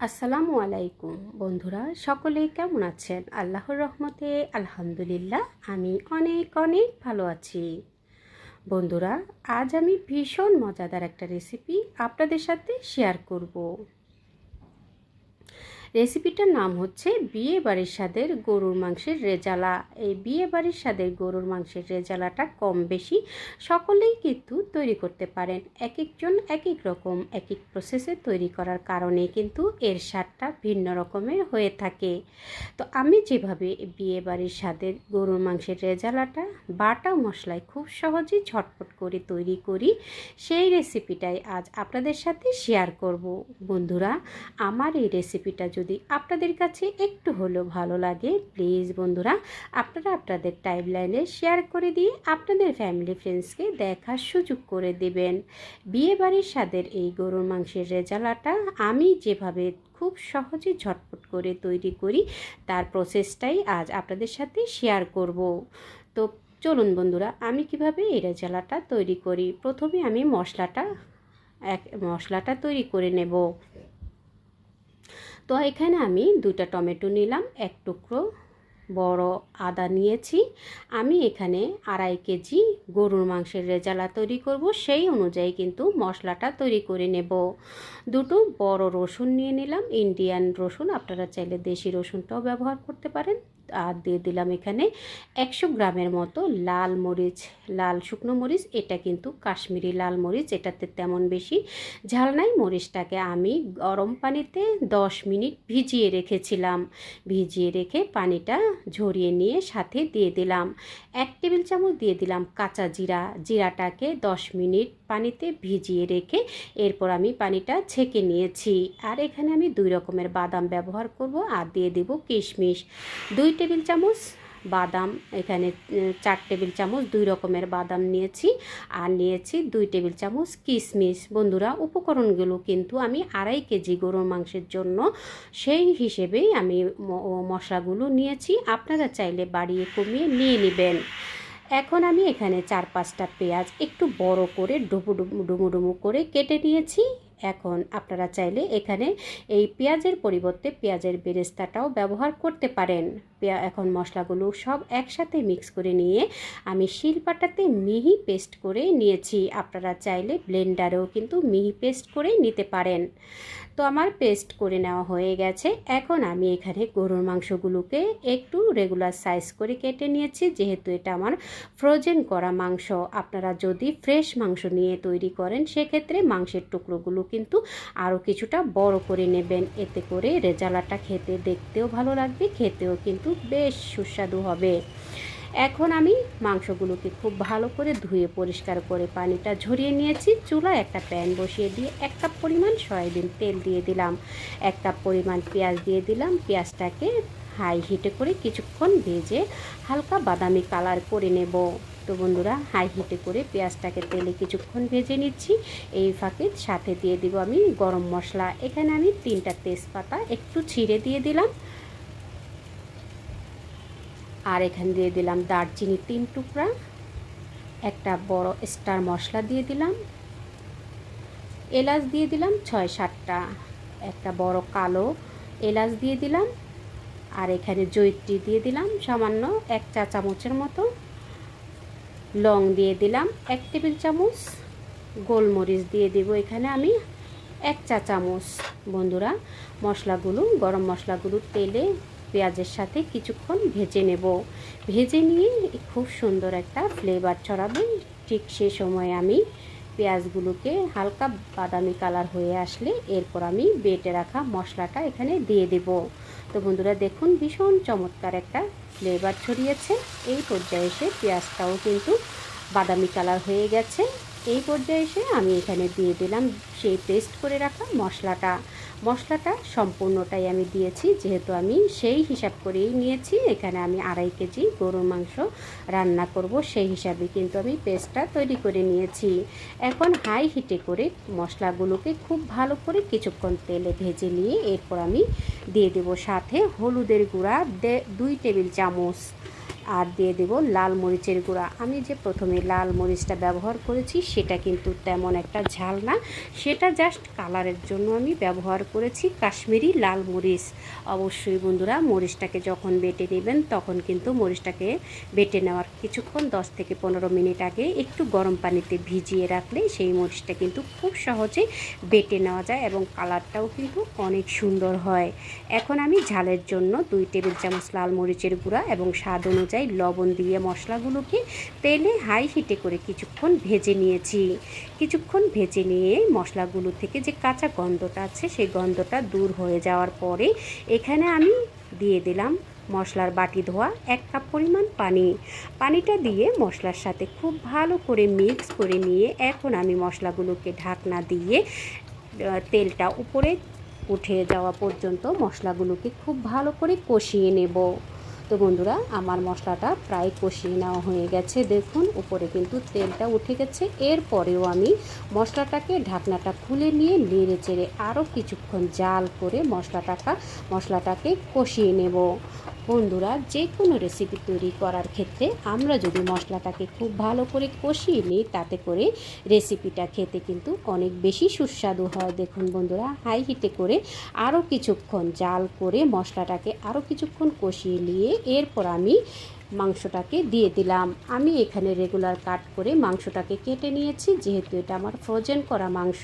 আসসালামু আলাইকুম বন্ধুরা, সকলে কেমন আছেন? আল্লাহর রহমতে আলহামদুলিল্লাহ, আমি অনেক অনেক ভালো আছি। বন্ধুরা, আজ আমি ভীষণ মজাদার একটা রেসিপি আপনাদের সাথে শেয়ার করব। রেসিপিটার নাম হচ্ছে বিয়ে বাড়ির স্বাদের গরুর মাংসের রেজালা। এই বিয়ে বাড়ির স্বাদের গরুর মাংসের রেজালাটা কম বেশি সকলেই কিন্তু তৈরি করতে পারেন। এক একজন এক এক রকম এক এক প্রসেসে তৈরি করার কারণে কিন্তু এর স্বাদটা ভিন্ন রকমের হয়ে থাকে। তো আমি যেভাবে বিয়ে বাড়ির স্বাদের গরুর মাংসের রেজালাটা, বাটা মশলায় খুব সহজেই ঝটপট করে তৈরি করি, সেই রেসিপিটাই আজ আপনাদের সাথে শেয়ার করব। বন্ধুরা, আমার এই রেসিপিটা যদি আপনাদের কাছে একটু হলেও ভালো লাগে প্লিজ বন্ধুরা, আপনারা আপনাদের টাইম লাইনে শেয়ার করে দিয়ে আপনাদের ফ্যামিলি ফ্রেন্ডসকে দেখার সুযোগ করে দেবেন। বিয়েবাড়ির স্বাদের এই গরুর মাংসের রেজালাটা আমি যেভাবে খুব সহজে ঝটপট করে তৈরি করি, তার প্রসেসটাই আজ আপনাদের সাথে শেয়ার করব। তো চলুন বন্ধুরা, আমি কীভাবে এই রেজালাটা তৈরি করি? প্রথমে আমি মশলাটা, এক মশলাটা তৈরি করে নেব। তো এখানে আমি দুটা টমেটো নিলাম এক টুকরো বড় আদা নিয়েছি। আমি এখানে আড়াই কেজি গরুর মাংসের রেজালা তৈরি করব। সেই অনুযায়ী কিন্তু মশলাটা তৈরি করে নেব। দুটো বড় রসুন নিয়ে নিলাম। ইন্ডিয়ান রসুন, আপনারা চাইলে দেশি রসুনটাও ব্যবহার করতে পারেন। আর দিয়ে দিলাম এখানে একশো গ্রামের মতো লাল মরিচ, লাল শুকনো মরিচ। এটা কিন্তু কাশ্মীরি লাল মরিচ, এটাতে তেমন বেশি ঝাল নাই। মরিচটাকে আমি গরম পানিতে দশ মিনিট ভিজিয়ে রেখেছিলাম। ভিজিয়ে রেখে পানিটা ঝরিয়ে নিয়ে সাথে দিয়ে দিলাম। এক টেবিল চামচ দিয়ে দিলাম কাঁচা জিরা। জিরাটাকে দশ মিনিট পানিতে ভিজিয়ে রেখে এরপর আমি পানিটা ছেঁকে নিয়েছি। আর এখানে আমি দুই রকমের বাদাম ব্যবহার করব। আর দিয়ে দেব কিশমিশ। দুই টেবিল চামচ বাদাম, এখানে চার টেবিল চামচ দুই রকমের বাদাম নিয়েছি। আর নিয়েছি দুই টেবিল চামচ কিশমিশ বন্ধুরা, উপকরণগুলো কিন্তু আমি আড়াই কেজি গরুর মাংসের জন্য সেই হিসেবেই আমি মশলাগুলো নিয়েছি। আপনারা চাইলে বাড়িয়ে কমিয়ে নিয়ে নেবেন। এখন আমি এখানে চার পাঁচটা পেঁয়াজ একটু বড় করে ডুবু ডুমু ডুমু করে কেটে নিয়েছি। এখন আপনারা চাইলে এখানে এই পেঁয়াজের পরিবর্তে পেঁয়াজের বেরেস্তাটাও ব্যবহার করতে পারেন। পেঁয়া, এখন মশলাগুলো সব একসাথে মিক্স করে নিয়ে আমি শিলপাটাতে মিহি পেস্ট করে নিয়েছি। আপনারা চাইলে ব্লেন্ডারেও কিন্তু মিহি পেস্ট করে নিতে পারেন। তো আমার পেস্ট করে নেওয়া হয়ে গেছে। এখন আমি এখানে গরুর মাংসগুলোকে একটু রেগুলার সাইজ করে কেটে নিয়েছি। যেহেতু এটা আমার ফ্রোজেন করা মাংস, আপনারা যদি ফ্রেশ মাংস নিয়ে তৈরি করেন, সেক্ষেত্রে মাংসের টুকরোগুলো কিন্তু আরও কিছুটা বড় করে নেবেন। এতে করে রেজালাটা খেতে দেখতেও ভালো লাগবে, খেতেও কিন্তু বেশ সুস্বাদু হবে। এখন আমি মাংসগুলোকে খুব ভালো করে ধুয়ে পরিষ্কার করে পানিটা ঝরিয়ে নিয়েছি। চুলায় একটা প্যান বসিয়ে দিয়ে এক কাপ পরিমাণ সয়াবিন তেল দিয়ে দিলাম। এক কাপ পরিমাণ পেঁয়াজ দিয়ে দিলাম। পেঁয়াজটাকে হাই হিটে করে কিছুক্ষণ ভেজে হালকা বাদামি কালার করে নেব। তো বন্ধুরা, হাই হিটে করে পেঁয়াজটাকে তেলে কিছুক্ষণ ভেজে নিচ্ছি। এই ফাঁকে সাথে দিয়ে দিব আমি গরম মশলা। এখানে আমি তিনটা তেজপাতা একটু ছিঁড়ে দিয়ে দিলাম। আর এখানে দিয়ে দিলাম দারচিনি তিন টুকরা, একটা বড় স্টার মশলা দিয়ে দিলাম, এলাচ দিয়ে দিলাম ছয় সাতটা, একটা বড় কালো এলাচ দিয়ে দিলাম, আর এখানে জৈত্রী দিয়ে দিলাম সামান্য এক চা চামচের মতো, লং দিয়ে দিলাম এক টেবিল চামচ, গোলমরিচ দিয়ে দেব এখানে আমি এক চা চামচ। বন্ধুরা, মশলাগুলো, গরম মশলাগুলো তেলে পেঁয়াজের সাথে কিছুক্ষণ ভেজে নেব। ভেজে নিয়ে খুব সুন্দর একটা ফ্লেভার ছড়াবে। ঠিক সে সময় আমি পেঁয়াজগুলোকে হালকা বাদামি কালার হয়ে আসলে এরপর আমি বেটে রাখা মশলাটা এখানে দিয়ে দেব। তো বন্ধুরা, দেখুন ভীষণ চমৎকার একটা ফ্লেভার ছড়িয়েছে। এই পর্যায়ে এসে পেঁয়াজটাও কিন্তু বাদামি কালার হয়ে গেছে। এই পর্যায়ে এসে আমি এখানে দিয়ে দিলাম সেই পেস্ট করে রাখা মশলাটা। মশলাটা সম্পূর্ণটাই আমি দিয়েছি, যেহেতু আমি সেই হিসাব করেই নিয়েছি। এখানে আমি আড়াই কেজি গরুর মাংস রান্না করব, সেই হিসাবে কিন্তু আমি পেস্টটা তৈরি করে নিয়েছি। এখন হাই হিটে করে মশলাগুলোকে খুব ভালো করে কিছুক্ষণ তেলে ভেজে নিয়ে এরপর আমি দিয়ে দেব সাথে হলুদের গুঁড়া দুই টেবিল চামচ আর দিয়ে দেব লাল মরিচের গুঁড়া। আমি যে প্রথমে লাল মরিচটা ব্যবহার করেছি, সেটা কিন্তু তেমন একটা ঝাল না। সেটা জাস্ট কালারের জন্য আমি ব্যবহার করেছি কাশ্মীরি লাল মরিচ। অবশ্যই বন্ধুরা, মরিচটাকে যখন বেটে নেবেন, তখন কিন্তু মরিচটাকে বেটে নেওয়ার কিছুক্ষণ 10 থেকে পনেরো মিনিট আগে একটু গরম পানিতে ভিজিয়ে রাখলে সেই মরিচটা কিন্তু খুব সহজে বেটে নেওয়া যায় এবং কালারটাও কিন্তু অনেক সুন্দর হয়। এখন আমি ঝালের জন্য দুই টেবিল চামচ লাল মরিচের গুঁড়া এবং স্বাদ অনুযায়ী লবণ দিয়ে মশলাগুলোকে তেলে হাই হিটে করে কিছুক্ষণ ভেজে নিয়েছি। কিছুক্ষণ ভেজে নিয়ে মশলাগুলো থেকে যে কাঁচা গন্ধটা আছে, সেই গন্ধটা দূর হয়ে যাওয়ার পরে এখানে আমি দিয়ে দিলাম মশলার বাটি ধোয়া, এক কাপ পরিমাণ পানি। পানিটা দিয়ে মশলার সাথে খুব ভালো করে মিক্স করে নিয়ে এখন আমি মশলাগুলোকে ঢাকনা দিয়ে তেলটা উপরে উঠে যাওয়া পর্যন্ত মশলাগুলোকে খুব ভালো করে কষিয়ে নেব। তো বন্ধুরা, আমার মশলাটা প্রায় কষিয়ে নেওয়া হয়ে গেছে। দেখুন, উপরে কিন্তু তেলটা উঠে গেছে। এরপরেও আমি মশলাটাকে ঢাকনাটা খুলে নিয়ে নেড়ে চেড়ে আরও কিছুক্ষণ জাল করে মশলাটাকা, মশলাটাকে কষিয়ে নেব। বন্ধুরা, যে কোনো রেসিপি তৈরি করার ক্ষেত্রে আমরা যদি মশলাটাকে খুব ভালো করে কষিয়ে নিই, তাতে করে রেসিপিটা খেতে কিন্তু অনেক বেশি সুস্বাদু হয়। দেখুন বন্ধুরা হাই হিটে করে আরও কিছুক্ষণ জাল করে মশলাটাকে আরও কিছুক্ষণ কষিয়ে নিয়ে এরপর আমি মাংসটাকে দিয়ে দিলাম। আমি এখানে রেগুলার কাট করে মাংসটাকে কেটে নিয়েছি। যেহেতু এটা আমার ফ্রোজেন করা মাংস,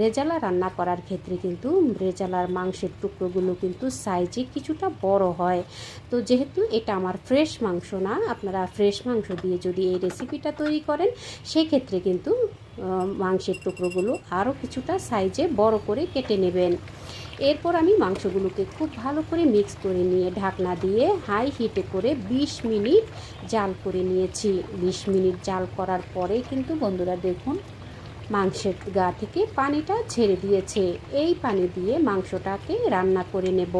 রেজালা রান্না করার ক্ষেত্রে কিন্তু রেজালার মাংসের টুকরোগুলো কিন্তু সাইজে কিছুটা বড় হয়। তো যেহেতু এটা আমার ফ্রেশ মাংস না, আপনারা ফ্রেশ মাংস দিয়ে যদি এই রেসিপিটা তৈরি করেন, সেক্ষেত্রে কিন্তু মাংসের টুকরোগুলো আরও কিছুটা সাইজে বড় করে কেটে নেবেন। এরপর আমি মাংসগুলোকে খুব ভালো করে মিক্স করে নিয়ে ঢাকনা দিয়ে হাই হিটে করে 20 মিনিট জাল করে নিয়েছি। 20 মিনিট জাল করার পরে কিন্তু বন্ধুরা দেখুন মাংসের গা থেকে পানিটা ছেড়ে দিয়েছে। এই পানি দিয়ে মাংসটাকে রান্না করে নেব।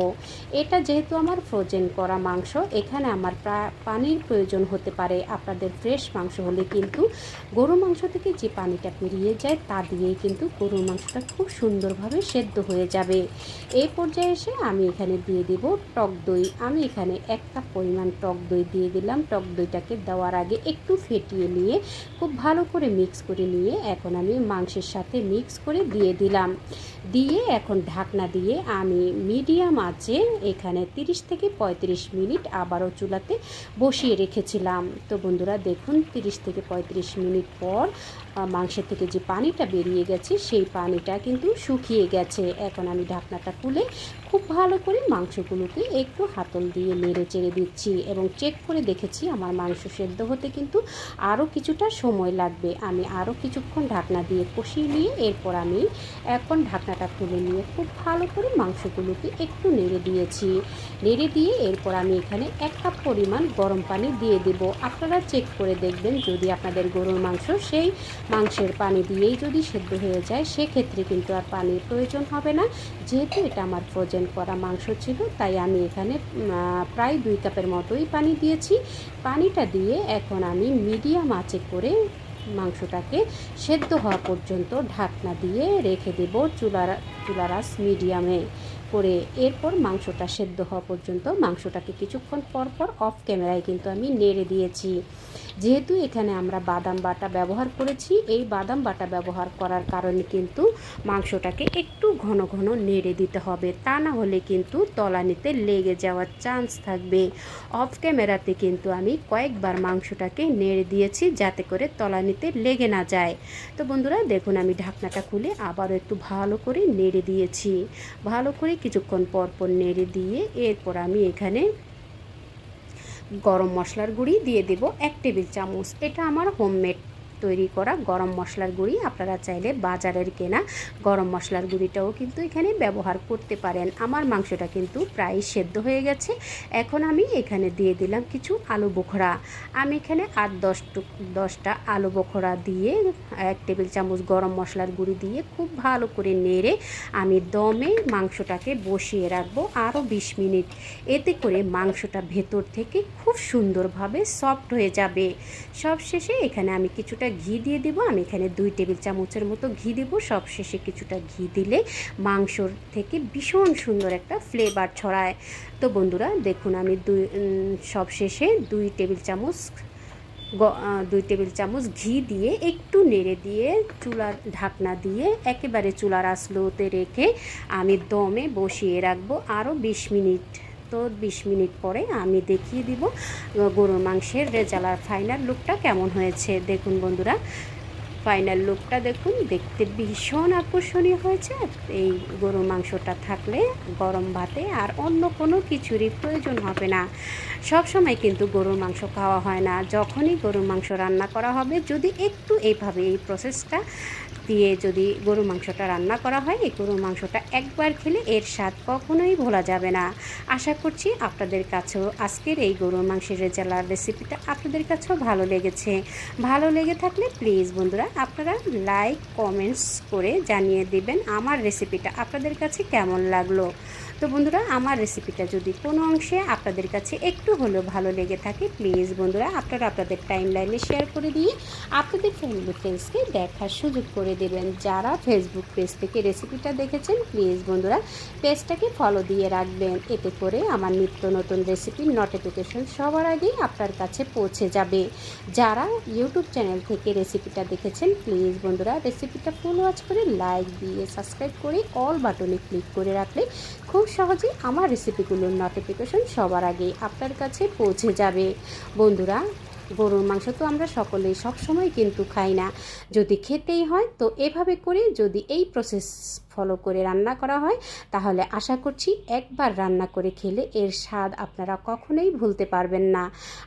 এটা যেহেতু আমার ফ্রোজেন করা মাংস, এখানে আমার পানির প্রয়োজন হতে পারে। আপনাদের ফ্রেশ মাংস হলে কিন্তু গরু মাংস থেকে যে পানিটা বেরিয়ে যায়, তা দিয়েই কিন্তু গরুর মাংসটা খুব সুন্দরভাবে সেদ্ধ হয়ে যাবে। এই পর্যায়ে এসে আমি এখানে দিয়ে দেব টক দই। আমি এখানে এক কাপ পরিমাণ টক দই দিয়ে দিলাম। টক দইটাকে দেওয়ার আগে একটু ফেটিয়ে নিয়ে, খুব ভালো করে মিক্স করে নিয়ে এখন আমি মাংসের সাথে মিক্স করে দিয়ে দিলাম। দিয়ে এখন ঢাকনা দিয়ে আমি মিডিয়াম আঁচে এখানে 30 থেকে 35 মিনিট আবারও চুলাতে বসিয়ে রেখেছিলাম। তো বন্ধুরা, দেখুন 30 থেকে 35 মিনিট পর মাংসের থেকে যে পানিটা বেরিয়ে গেছে, সেই পানিটা কিন্তু শুকিয়ে গেছে। এখন আমি ঢাকনাটা খুলে খুব ভালো করে মাংসগুলোকে একটু হাতল দিয়ে নেড়ে চেড়ে দিচ্ছি এবং চেক করে দেখেছি আমার মাংস সেদ্ধ হতে কিন্তু আরও কিছুটা সময় লাগবে। আমি আরও কিছুক্ষণ ঢাকনা দিয়ে কষিয়ে নিয়ে এরপর আমি এখন ঢাকনাটা খুলে নিয়ে খুব ভালো করে মাংসগুলোকে একটু নেড়ে দিয়েছি। নেড়ে দিয়ে এরপর আমি এখানে এক কাপ পরিমাণ গরম পানি দিয়ে দেব। আপনারা চেক করে দেখবেন যদি আপনাদের গরুর মাংস সেই মাংসের পানি দিয়েই যদি সেদ্ধ হয়ে যায়, সেক্ষেত্রে কিন্তু আর পানির প্রয়োজন হবে না। যেহেতু এটা আমার ফ্রোজেন করা মাংস ছিল, তাই আমি এখানে প্রায় দুই কাপের মতোই পানি দিয়েছি। পানিটা দিয়ে এখন আমি মিডিয়াম আঁচে করে মাংসটাকে সেদ্ধ হওয়া পর্যন্ত ঢাকনা দিয়ে রেখে দেব চুলার চুলারাস মিডিয়ামে। করে এরপর মাংসটা সেদ্ধ হওয়া পর্যন্ত মাংসটাকে কিছুক্ষণ পর পর অফ ক্যামেরায় কিন্তু আমি নেড়ে দিয়েছি। যেহেতু এখানে আমরা বাদাম বাটা ব্যবহার করেছি, এই বাদাম বাটা ব্যবহার করার কারণে কিন্তু মাংসটাকে একটু ঘন ঘন নেড়ে দিতে হবে। তা না হলে কিন্তু তলানিতে লেগে যাওয়ার চান্স থাকবে। অফ ক্যামেরাতে কিন্তু আমি কয়েকবার মাংসটাকে নেড়ে দিয়েছি যাতে করে তলানিতে লেগে না যায়। তো বন্ধুরা, দেখুন আমি ঢাকনাটা খুলে আবারও একটু ভালো করে নেড়ে দিয়েছি। ভালো করে কিছুক্ষণ পর পর নেড়ে দিয়ে এরপর আমি এখানে গরম মশলার গুঁড়ি দিয়ে দেব এক টেবিল চামচ। এটা আমার হোমমেড তৈরি করা গরম মশলার গুঁড়ি। আপনারা চাইলে বাজারের কেনা গরম মশলার গুঁড়িটাও কিন্তু এখানে ব্যবহার করতে পারেন। আমার মাংসটা কিন্তু প্রায় সেদ্ধ হয়ে গেছে। এখন আমি এখানে দিয়ে দিলাম কিছু আলু বোখরা। আমি এখানে আট দশ দশটা আলু বোখরা দিয়ে এক টেবিল চামচ গরম মশলার গুঁড়ি দিয়ে খুব ভালো করে নেড়ে আমি দমে মাংসটাকে বসিয়ে রাখব আরও বিশ মিনিট। এতে করে মাংসটা ভেতর থেকে খুব সুন্দরভাবে সফট হয়ে যাবে। সব শেষে এখানে আমি কিছুটা ঘি দিয়ে দিব। আমি এখানে দুই টেবিল চামচের মতো ঘি দেব। সব শেষে কিছুটা ঘি দিলে মাংসর থেকে ভীষণ সুন্দর একটা ফ্লেভার ছড়ায়। তো বন্ধুরা, দেখুন আমি দুই সব শেষে দুই টেবিল চামচ দুই টেবিল চামচ ঘি দিয়ে একটু নেড়ে দিয়ে চুলার ঢাকনা দিয়ে একেবারে চুলার আসলোতে রেখে আমি দমে বসিয়ে রাখব আরও বিশ মিনিট। তো বিশ মিনিট পরে আমি দেখিয়ে দিব গরুর মাংসের রেজালার ফাইনাল লুকটা কেমন হয়েছে। দেখুন বন্ধুরা ফাইনাল লুকটা দেখুন, দেখতে ভীষণ আকর্ষণীয় হয়েছে। এই গরুর মাংসটা থাকলে গরম ভাতে আর অন্য কোনো কিছুরই প্রয়োজন হবে না। সব সময় কিন্তু গরুর মাংস খাওয়া হয় না। যখনই গরুর মাংস রান্না করা হবে, যদি একটু এইভাবে এই প্রসেসটা দিয়ে যদি গরু মাংসটা রান্না করা হয়, এই গরু মাংসটা একবার খেলে এর স্বাদ কখনোই ভোলা যাবে না। আশা করছি আপনাদের কাছেও আজকের এই গরুর মাংসের রেজালার রেসিপিটা আপনাদের কাছেও ভালো লেগেছে। ভালো লেগে থাকলে প্লিজ বন্ধুরা আপনারা লাইক কমেন্টস করে জানিয়ে দিবেন আমার রেসিপিটা আপনাদের কাছে কেমন লাগল। তো বন্ধুরা, আমার রেসিপিটা যদি কোনো অংশে আপনাদের কাছে একটু হলেও ভালো লেগে থাকে প্লিজ বন্ধুরা, আপনারা আপনাদের টাইম লাইনে শেয়ার করে দিয়ে আপনাদের ফ্যামিলি ফ্রেন্ডসকে দেখার সুযোগ করে দেবেন। যারা ফেসবুক পেজ থেকে রেসিপিটা দেখেছেন প্লিজ বন্ধুরা পেজটাকে ফলো দিয়ে রাখবেন। এতে করে আমার নিত্য নতুন রেসিপির নোটিফিকেশন সবার আগেই আপনার কাছে পৌঁছে যাবে। যারা ইউটিউব চ্যানেল থেকে রেসিপিটা দেখেছেন প্লিজ বন্ধুরা রেসিপিটা ফুল ওয়াচ করে লাইক দিয়ে সাবস্ক্রাইব করে অল বাটনে ক্লিক করে রাখলে খুব সহজেই আমার রেসিপিগুলোর নোটিফিকেশন সবার আগে আপনার কাছে পৌঁছে যাবে। বন্ধুরা, গরুর মাংস তো আমরা সকলেই সবসময় কিন্তু খাই না। যদি খেতেই হয় তো এভাবে করে যদি এই প্রসেস ফলো করে রান্না করা হয়, তাহলে আশা করছি একবার রান্না করে খেলে এর স্বাদ আপনারা কখনোই ভুলতে পারবেন না।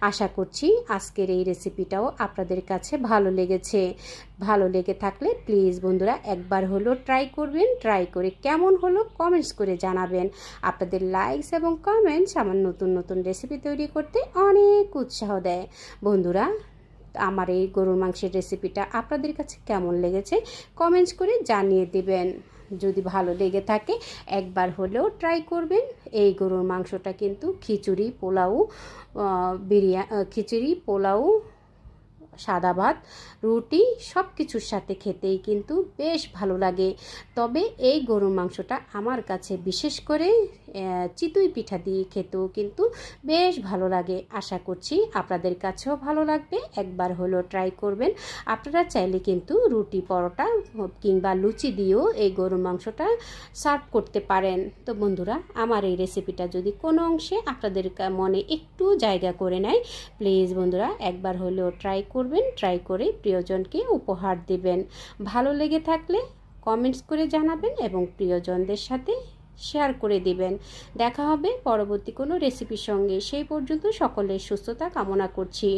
আশা করছি আজকের এই রেসিপিটাও আপনাদের কাছে ভালো লেগেছে। ভালো লেগে থাকলে প্লিজ বন্ধুরা একবার হলো ট্রাই করবেন, ট্রাই করে কেমন হলো কমেন্টস করে জানাবেন। আপনাদের লাইকস এবং কমেন্টস আমার নতুন নতুন রেসিপি তৈরি করতে অনেক উৎসাহ দেয়। বন্ধুরা আমার এই গরুর মাংসের রেসিপিটা আপনাদের কাছে কেমন লেগেছে কমেন্টস করে জানিয়ে দেবেন। যদি ভালো লেগে থাকে, একবার হলেও ট্রাই করবেন। এই গরুর মাংসটা কিন্তু খিচুড়ি পোলাও বিরিয়া খিচুড়ি পোলাও সাদা ভাত, রুটি সব কিছুর সাথে খেতেই কিন্তু বেশ ভালো লাগে। তবে এই গরুর মাংসটা আমার কাছে বিশেষ করে চিতুই পিঠা দিয়ে খেতেও কিন্তু বেশ ভালো লাগে। আশা করছি আপনাদের কাছেও ভালো লাগবে। একবার হলো ট্রাই করবেন। আপনারা চাইলে কিন্তু রুটি, পরোটা কিংবা লুচি দিয়েও এই গরুর মাংসটা সার্ভ করতে পারেন। তো বন্ধুরা, আমার এই রেসিপিটা যদি কোনো অংশে আপনাদের মনে একটু জায়গা করে নেয়, প্লিজ বন্ধুরা, একবার হলেও ট্রাই করবেন ট্রাই করে প্রিয়জনকে উপহার দেবেন। ভালো লেগে থাকলে কমেন্টস করে জানাবেন এবং প্রিয়জনদের সাথে শেয়ার করে দিবেন। দেখা হবে পরবর্তী কোনো রেসিপির সঙ্গে। সেই পর্যন্ত সকলের সুস্থতা কামনা করছি।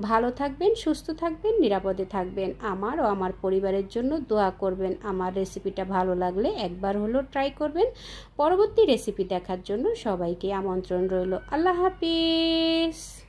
ভালো থাকবেন, সুস্থ থাকবেন, নিরাপদে থাকবেন। আমার ও আমার পরিবারের জন্য দোয়া করবেন। আমার রেসিপিটা ভালো লাগলে একবার হলো ট্রাই করবেন। পরবর্তী রেসিপি দেখার জন্য সবাইকে আমন্ত্রণ রইল। আল্লাহ হাফিজ।